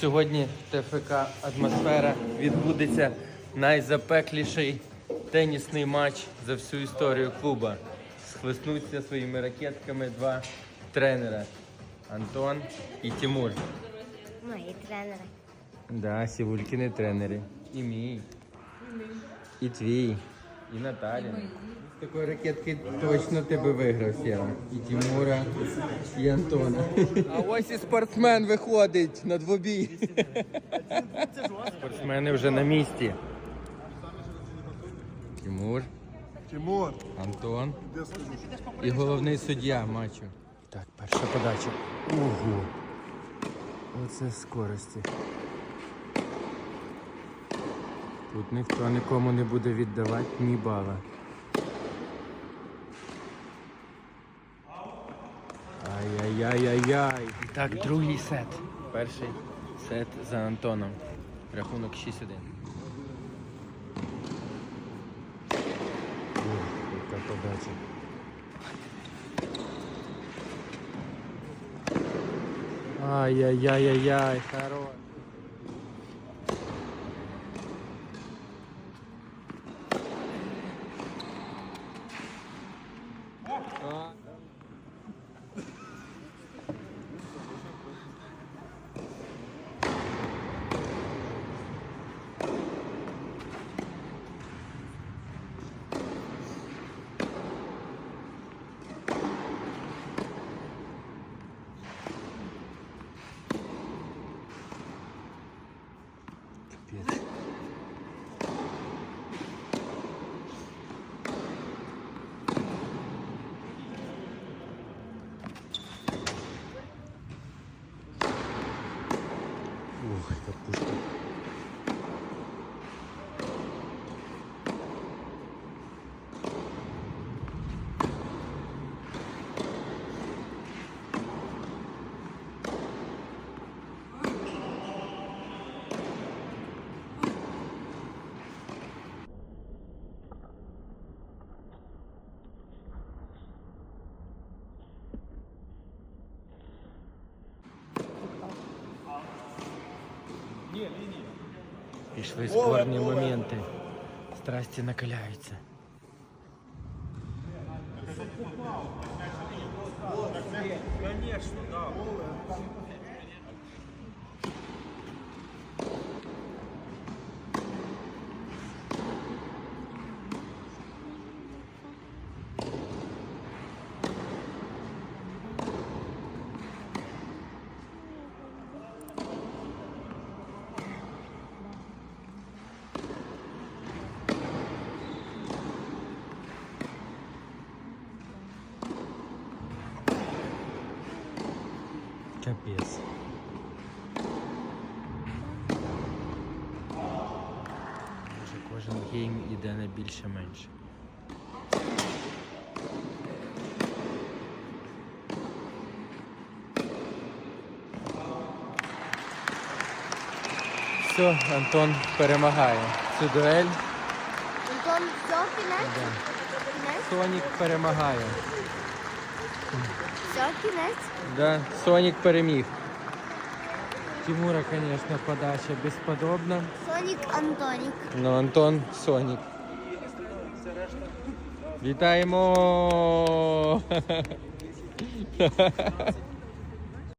Сьогодні в ТФК атмосфера відбудеться найзапекліший тенісний матч за всю історію клуба. Схлеснуться своїми ракетками два тренера Антон і Тимур. Мої тренери. Да, сівулькіни тренери. І мій. І твій. І Наталя. Такої ракетки точно тебе виграв Сєва. І Тимура, і Антона. А ось і спортсмен виходить на двобій. Спортсмени вже на місці. Тимур, Тимур, Антон і головний суддя матчу. Так, перша подача. Ого. Оце скорості. Тут ніхто нікому не буде віддавати ні бала. Ай-яй-яй-яй-яй. І так, другий сет. Перший сет за Антоном. Рахунок 6-1. Яка подача. Ай-яй-яй-яй-яй, хорош. А. Капец. Ух, капушка. Пішли спорні моменти. Страсті накаляються. Капець. Може кожен гейм іде на більше-менше. Все, Антон перемагає. Цю дуель Антон, все, кінець? Кінець? Сонік перемагає. Все, кінець? Да, Сонік переміг. Тимура, звісно, подача безподобна. Сонік Антонік. Ну, Антон Сонік. Вітаємо!